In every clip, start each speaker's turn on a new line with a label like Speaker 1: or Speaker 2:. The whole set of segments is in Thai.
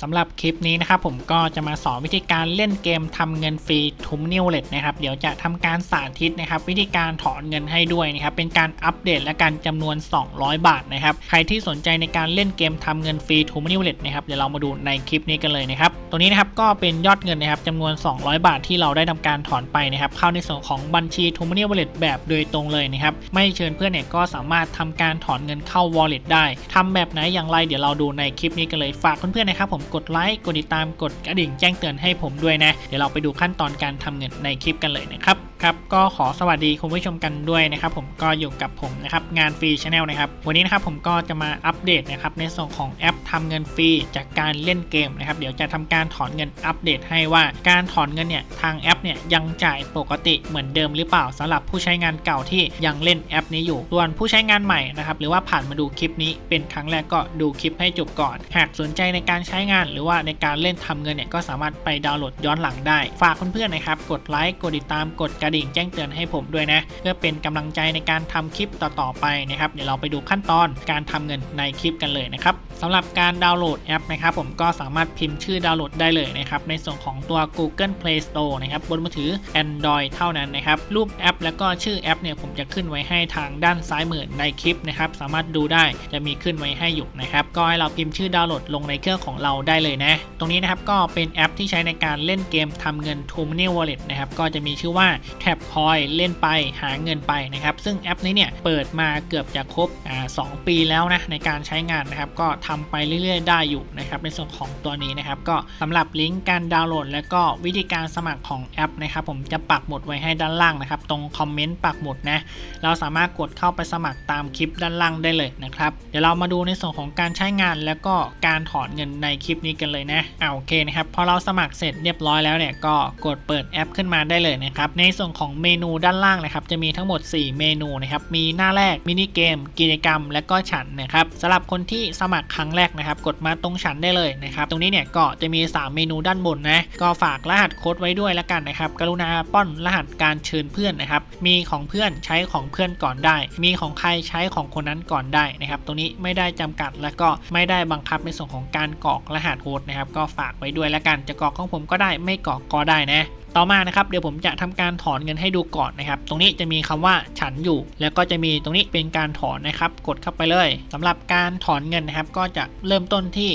Speaker 1: สำหรับคลิปนี้นะครับผมก็จะมาสอนวิธีการเล่นเกมทำเงินฟรีทุมนิวเลตนะครับเดี๋ยวจะทำการสาธิตนะครับ วิธีการถอนเงินให้ด้วยนะครับเป็นการอัปเดตและการจำนวน 200 บาทนะครับใครที่สนใจในการเล่นเกมทำเงินฟรีทุมนิวเลตนะครับเดี๋ยวเรามาดูในคลิปนี้กันเลยนะครับตัวนี้นะครับก็เป็นยอดเงินนะครับจำนวน 200 บาทที่เราได้ทำการถอนไปนะครับเข้าในส่วนของบัญชีทุมนิวเลตแบบโดยตรงเลยนะครับไม่เชิญเพื่อนเนี่ยก็สามารถทำการถอนเงินเข้า wallet ได้ทำแบบไหนอย่างไรเดี๋ยวเราดูในคลิปนี้กันเลยฝากเพื่อนๆนะครับผมกดไลค์กดติดตามกดกระดิ่งแจ้งเตือนให้ผมด้วยนะ เดี๋ยวเราไปดูขั้นตอนการทำเงินในคลิปกันเลยนะครับ ครับก็ขอสวัสดีคุณผู้ชมกันด้วยนะครับ ผมก็อยู่กับผมนะครับงานฟรีชาแนลนะครับวันนี้นะครับผมก็จะมาอัปเดตนะครับในส่วนของแอปทำเงินฟรีจากการเล่นเกมนะครับเดี๋ยวจะทำการถอนเงินอัปเดตให้ว่าการถอนเงินเนี่ยทางแอปเนี่ยยังจ่ายปกติเหมือนเดิมหรือเปล่าสำหรับผู้ใช้งานเก่าที่ยังเล่นแอปนี้อยู่ส่วนผู้ใช้งานใหม่นะครับหรือว่าผ่านมาดูคลิปนี้เป็นครั้งแรกก็ดูคลิปให้จบก่อน หากสนใจในการใช้งาน หรือว่าในการเล่นทำเงินเนี่ยก็สามารถไปดาวน์โหลดย้อนหลังได้ ฝากเพื่อนๆนะครับกดไลค์กดติดตามกดกระดิ่งแจ้งเตือนให้ผมด้วยนะ เพื่อเป็นกำลังใจในการทำคลิปต่อๆไปนะครับ เดี๋ยวเราไปดูขั้นตอนการทำเงินในคลิปกันเลยนะครับสำหรับการดาวน์โหลดแอปนะครับผมก็สามารถพิมพ์ชื่อดาวน์โหลดได้เลยนะครับในส่วนของตัว Google Play Store นะครับบนมือถือ Android เท่านั้นนะครับรูปแอป แล้วก็ชื่อแอปเนี่ยผมจะขึ้นไว้ให้ทางด้านซ้ายมือในคลิปนะครับสามารถดูได้จะมีขึ้นไว้ให้อยู่นะครับก็ให้เราพิมพ์ชื่อดาวน์โหลดลงในเครื่องของเราได้เลยนะตรงนี้นะครับก็เป็นแอปที่ใช้ในการเล่นเกมทำเงิน t o m o n e y Wallet นะครับก็จะมีชื่อว่า Tap Coin เล่นไปหาเงินไปนะครับ ซึ่งแอปนี้เนี่ยเปิดมาเกือบจะครบอ่าสองปีแล้วนะในการใช้งานนะครับ ก็ทำไปเรื่อยๆ ได้อยู่นะครับในส่วนของตัวนี้นะครับ ก็สำหรับลิงก์การดาวน์โหลด และก็วิธีการสมัครของแอปนะครับผมจะปักหมุดไว้ให้ด้านล่างนะครับ ตรงคอมเมนต์ปักหมุดนะเราสามารถกดเข้าไปสมัครตามคลิปด้านล่างได้เลยนะครับเดี๋ยวเรามาดูในส่วนของการใช้งานแล้วก็การถอนเงินในคลิปนี้กันเลยนะอ่าโอเคนะครับพอเราสมัครเสร็จเรียบร้อยแล้วเนี่ยก็กดเปิดแอปขึ้นมาได้เลยนะครับในส่วนของเมนูด้านล่างนะครับจะมีทั้งหมด 4 เมนูนะครับมีหน้าแรกมินิเกม กิจกรรม และก็ฉันนะครับสำหรับคนที่สมัครครั้งแรกนะครับกดมาตรงฉันได้เลยนะครับตรงนี้เนี่ยก็จะมี 3 เมนูด้านบนนะก็ฝากรหัสโค้ดไว้ด้วยล้วกันนะครับกรุณาป้อนรหัสการเชิญเพื่อนนะครับมีของเพื่อนใช้ของเพื่อนก่อนได้ มีของใครใช้ของคนนั้นก่อนได้นะครับตรงนี้ไม่ได้จำกัดและก็ไม่ได้บังคับในส่วนของการกรอกรหัสโค้ดนะครับก็ฝากไว้ด้วยล้วกันจะกรอกของผมก็ได้ไม่กรอกก็ได้นะ ต่อมานะครับเดี๋ยวผมจะทำการถอนเงินให้ดูก่อนนะครับ ตรงนี้จะมีคำว่าฉันอยู่ แล้วก็จะมีตรงนี้เป็นการถอนนะครับ กดเข้าไปเลยสำหรับการถอนเงินนะครับ ก็จะเริ่มต้นที่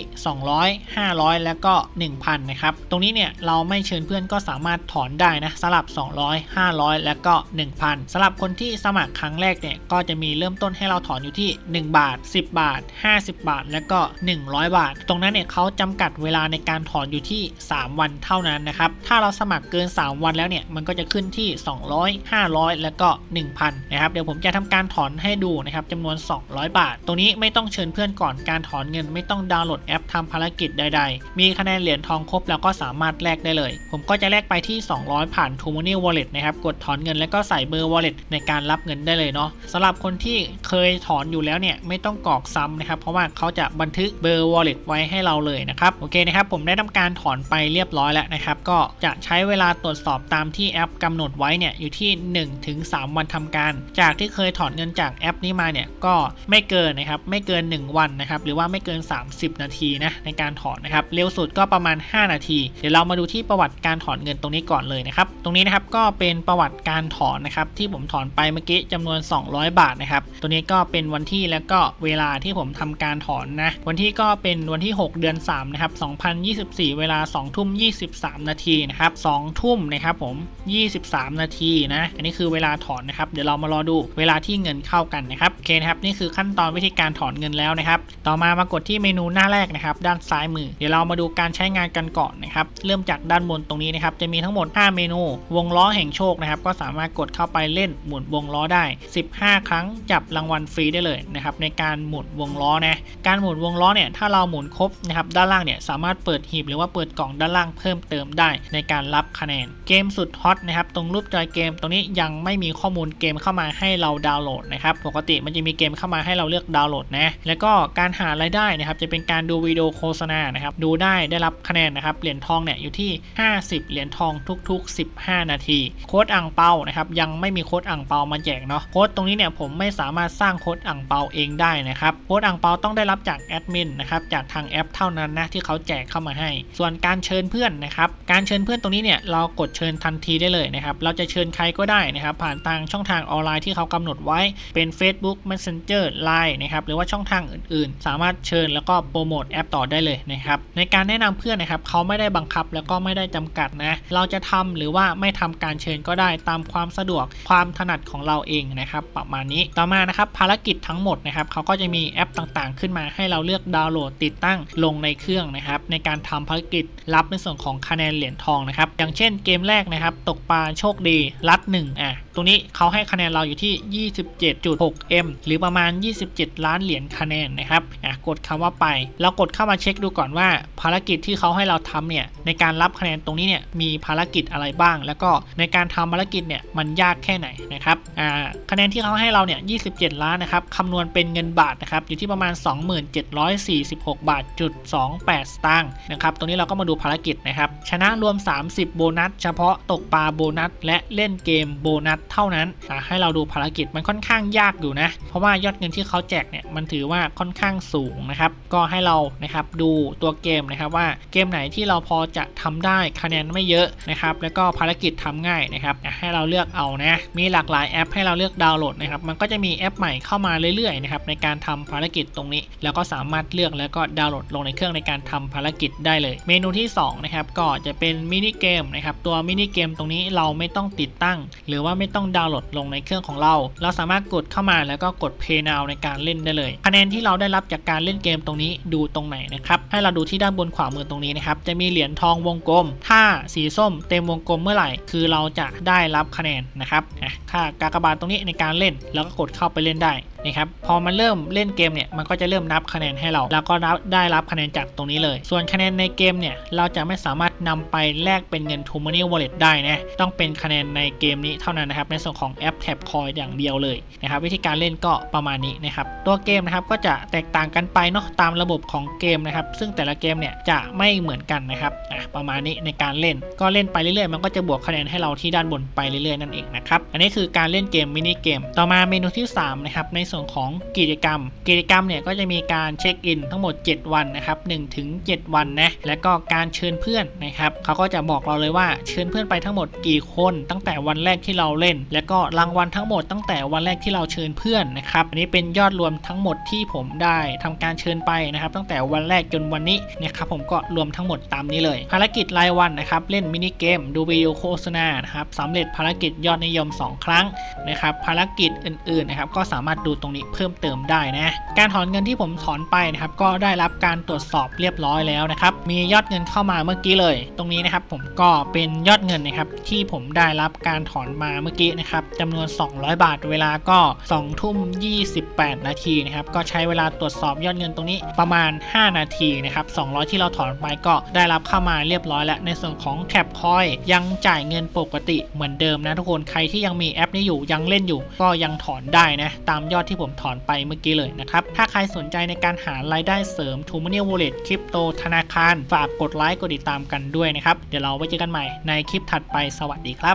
Speaker 1: 200 500 แล้วก็ 1,000 นะครับ ตรงนี้เนี่ยเราไม่เชิญเพื่อนก็สามารถถอนได้นะสำหรับ 200 500 แล้วก็ 1,000สำหรับคนที่สมัครครั้งแรกเนี่ยก็จะมีเริ่มต้นให้เราถอนอยู่ที่ 1 บาท 10 บาท 50 บาท แล้วก็ 100 บาท ตรงนั้นเนี่ยเขาจำกัดเวลาในการถอนอยู่ที่ 3 วันเท่านั้นนะครับถ้าเราสมัครเกิน3 วันแล้วเนี่ยมันก็จะขึ้นที่ 200 500 แล้วก็ 1,000 นะครับเดี๋ยวผมจะทำการถอนให้ดูนะครับจำนวน 200 บาท ตรงนี้ไม่ต้องเชิญเพื่อนก่อนการถอนเงิน ไม่ต้องดาวน์โหลดแอปทำภารกิจใด ๆ มีคะแนนเหรียญทองครบแล้วก็สามารถแลกได้เลย ผมก็จะแลกไปที่ 200 ผ่าน t o m o n e y Wallet นะครับกดถอนเงินแล้วก็ใส่เบอร์ Wallet ในการรับเงินได้เลยเนาะสำหรับคนที่เคยถอนอยู่แล้วเนี่ยไม่ต้องกรอกซ้ำนะครับเพราะว่าเขาจะบันทึกเบอร์ Wallet ไว้ให้เราเลยนะครับโอเคนะครับผมได้ทำการถอนไปเรียบร้อยแล้วนะครับก็จะใช้เวลาตรวจสอบตามที่แอปกำหนดไว้เนี่ยอยู่ที่ 1-3 วันทำการ จากที่เคยถอนเงินจากแอปนี้มาเนี่ยก็ไม่เกินนะครับไม่เกิน 1 วันนะครับหรือว่าไม่เกิน 30 นาทีนะในการถอนนะครับเร็วสุดก็ประมาณ 5 นาที เดี๋ยวเรามาดูที่ประวัติการถอนเงินตรงนี้ก่อนเลยนะครับตรงนี้นะครับก็เป็นประวัติการถอนนะครับที่ผมถอนไปเมื่อกี้จำนวน 200 บาทนะครับตัวนี้ก็เป็นวันที่แล้วก็เวลาที่ผมทำการถอนนะวันที่ก็เป็นวันที่ 6 เดือน3นะครับ2024 เวลา2ทุ่ม23 นาทีนะครับ2ทุ่มนะครับผม 23 นาทีนะ อันนี้คือเวลาถอนนะครับ เดี๋ยวเรามารอดูเวลาที่เงินเข้ากันนะครับ โอเคนะครับ นี่คือขั้นตอนวิธีการถอนเงินแล้วนะครับ ต่อมามากดที่เมนูหน้าแรกนะครับ ด้านซ้ายมือ เดี๋ยวเรามาดูการใช้งานกันก่อนนะครับ เริ่มจากด้านบนตรงนี้นะครับ จะมีทั้งหมด 5 เมนู วงล้อแห่งโชคนะครับ ก็สามารถกดเข้าไปเล่นหมุนวงล้อได้ 15 ครั้งจับรางวัลฟรีได้เลยนะครับ ในการหมุนวงล้อนะ การหมุนวงล้อเนี่ย ถ้าเราหมุนครบนะครับ ด้านล่างเนี่ย สามารถเปิดหีบหรือว่าเปิดกล่องด้านล่างเพิ่มเติมได้ ในการรับคะแนนเกมสุดฮอตนะครับตรงรูปรูปจอยเกมตรงนี้ยังไม่มีข้อมูลเกมเข้ามาให้เราดาวน์โหลดนะครับปกติมันจะมีเกมเข้ามาให้เราเลือกดาวน์โหลดนะแล้วก็การหารายได้นะครับจะเป็นการดูวิดีโอโฆษณานะครับดูได้ได้รับคะแนนนะครับเหรียญทองเนี่ยอยู่ที่ 50 เหรียญทองทุก ๆ 15 นาที โค้ดอ่างเปานะครับยังไม่มีโค้ดอ่างเปามาแจกเนาะโค้ดตรงนี้เนี่ยผมไม่สามารถสร้างโค้ดอ่างเปาเองได้นะครับโค้ดอ่างเปาต้องได้รับจากแอดมินนะครับจากทางแอปเท่านั้นนะที่เขาแจกเข้ามาให้ ส่วนการเชิญเพื่อนนะครับการเชิญเพื่อนตรงนี้เนี่ยเรากดเชิญทันทีได้เลยนะครับ เราจะเชิญใครก็ได้นะครับ ผ่านทางช่องทางออนไลน์ที่เขากำหนดไว้เป็น Facebook Messenger Line นะครับหรือว่าช่องทางอื่น ๆ สามารถเชิญแล้วก็โปรโมทแอปต่อได้เลยนะครับในการแนะนำเพื่อนนะครับเขาไม่ได้บังคับแล้วก็ไม่ได้จำกัดนะเราจะทำหรือว่าไม่ทำการเชิญก็ได้ตามความสะดวกความถนัดของเราเองนะครับ ประมาณนี้ต่อมานะครับภารกิจทั้งหมดนะครับเขาก็จะมีแอปต่างๆ ขึ้นมาให้เราเลือกดาวน์โหลดติดตั้งลงในเครื่องนะครับในการทำภารกิจรับในส่วนของคะแนนเหรียญทองนะครับอย่างเช่นเกมแรกนะครับ ตกปลาโชคดีรัด1อะตรงนี้เขาให้คะแนนเราอยู่ที่ 27.6M หรือประมาณ 27 ล้านเหรียญคะแนนนะครับอะ กดคำว่าไป เรากดเข้ามาเช็คดูก่อนว่า ภารกิจที่เขาให้เราทำเนี่ยในการรับคะแนนตรงนี้เนี่ยมีภารกิจอะไรบ้าง แล้วก็ในการทำภารกิจเนี่ยมันยากแค่ไหนนะครับอ่าคะแนนที่เขาให้เราเนี่ย27 ล้านนะครับคำนวณเป็นเงินบาทนะครับอยู่ที่ประมาณ 2746 บาทจุด28 สตางค์นะครับตรงนี้เราก็มาดูภารกิจนะครับชนะรวม 30 โบนัส เฉพาะตกปลาโบนัส และเล่นเกมโบนัสเท่านั้นให้เราดูภารกิจมันค่อนข้างยากอยู่นะ เพราะว่ายอดเงินที่เขาแจกเนี่ยมันถือว่าค่อนข้างสูงนะครับ ก็ให้เรานะครับดูตัวเกมนะครับว่าเกมไหนที่เราพอจะทำได้คะแนนไม่เยอะนะครับ แล้วก็ภารกิจทำง่ายนะครับให้เราเลือกเอานะ มีหลากหลายแอปให้เราเลือกดาวน์โหลดนะครับ มันก็จะมีแอปใหม่เข้ามาเรื่อยๆนะครับในการทำภารกิจตรงนี้ แล้วก็สามารถเลือกแล้วก็ดาวน์โหลดลงในเครื่องในการทำภารกิจได้เลย เมนูที่สองนะครับก็จะเป็นมินิเกมนะครับ ตัวมินิเกมตรงนี้เราไม่ต้องติดตั้ง หรือว่าไม่ต้องดาวน์โหลดลงในเครื่องของเรา เราสามารถกดเข้ามาแล้วก็กด Play Now ในการเล่นได้เลย คะแนนที่เราได้รับจากการการเล่นเกมตรงนี้ดูตรงไหนนะครับให้เราดูที่ด้านบนขวามือตรงนี้นะครับจะมีเหรียญทองวงกลม ถ้าสีส้มเต็มวงกลมเมื่อไหร่ คือเราจะได้รับคะแนนนะครับอะถ้ากากบาทตรงนี้ในการเล่นแล้วก็กดเข้าไปเล่นได้ นะครับพอมันเริ่มเล่นเกมเนี่ยมันก็จะเริ่มนับคะแนนให้เรา แล้วก็รับได้รับคะแนนจากตรงนี้เลย ส่วนคะแนนในเกมเนี่ยเราจะไม่สามารถนำไปแลกเป็นเงิน t ูม Money Wallet ได้นะต้องเป็นคะแนนในเกมนี้เท่านั้นนะครับในส่วนของแอปแท็บคอยอย่างเดียวเลยนะครับวิธีการเล่นก็ประมาณนี้นะครับตัวเกมนะครับก็จะแตกต่างกันไปเนาะตามระบบของเกมนะครับซึ่งแต่ละเกมเนี่ยจะไม่เหมือนกันนะครับอะประมาณนี้ในการเล่นก็เล่นไปเรื่อยๆ มันก็จะบวกคะแนนให้เราที่ด้านบนไปเรื่อยๆนั่นเองนะครับอันนี้คือการเล่นเกมมินิเกมต่อมาเมนูที่3นะครับในส่วนของกิจกรรม กิจกรรมเนี่ยก็จะมีการเช็คอินทั้งหมด 7 วันนะครับ1ถึง7วันนะแล้วก็การเชิญเพื่อนนะครับเขาก็จะบอกเราเลยว่าเชิญเพื่อนไปทั้งหมดกี่คนตั้งแต่วันแรกที่เราเล่น แล้วก็รางวัลทั้งหมดตั้งแต่วันแรกที่เราเชิญเพื่อนนะครับอันนี้เป็นยอดรวมทั้งหมดที่ผมได้ทำการเชิญไปนะครับตั้งแต่วันแรกจนวันนี้นะครับผมก็รวมทั้งหมดตามนี้เลย ภารกิจรายวันนะครับเล่นมินิเกมดูวิดีโอโฆษณานะครับสำเร็จภารกิจยอดนิยม 2 ครั้งนะครับภารกิจอื่นๆนะครับก็สามารถดูตรงนี้เพิ่มเติมได้นะ การถอนเงินที่ผมถอนไปนะครับก็ได้รับการตรวจสอบเรียบร้อยแล้วนะครับ มียอดเงินเข้ามาเมื่อกี้เลย ตรงนี้นะครับผมก็เป็นยอดเงินนะครับที่ผมได้รับการถอนมาเมื่อกี้นะครับจำนวน 200 บาทเวลาก็2ทุ่ม28 นาทีนะครับก็ใช้เวลาตรวจสอบยอดเงินตรงนี้ประมาณ 5 นาทีนะครับ200 ที่เราถอนไปก็ได้รับเข้ามาเรียบร้อยแล้ว ในส่วนของแคปคอยยังจ่ายเงินปกติเหมือนเดิมนะทุกคนใครที่ยังมีแอปนี้อยู่ยังเล่นอยู่ ก็ยังถอนได้นะตามยอดที่ผมถอนไปเมื่อกี้เลยนะครับ ถ้าใครสนใจในการหารายได้เสริม t ู m o n i a Wallet คริปโตธนาคาร ฝากกดไลค์กดติดตามกันด้วยนะครับ เดี๋ยวเราไว้เจอกันใหม่ในคลิปถัดไปสวัสดีครับ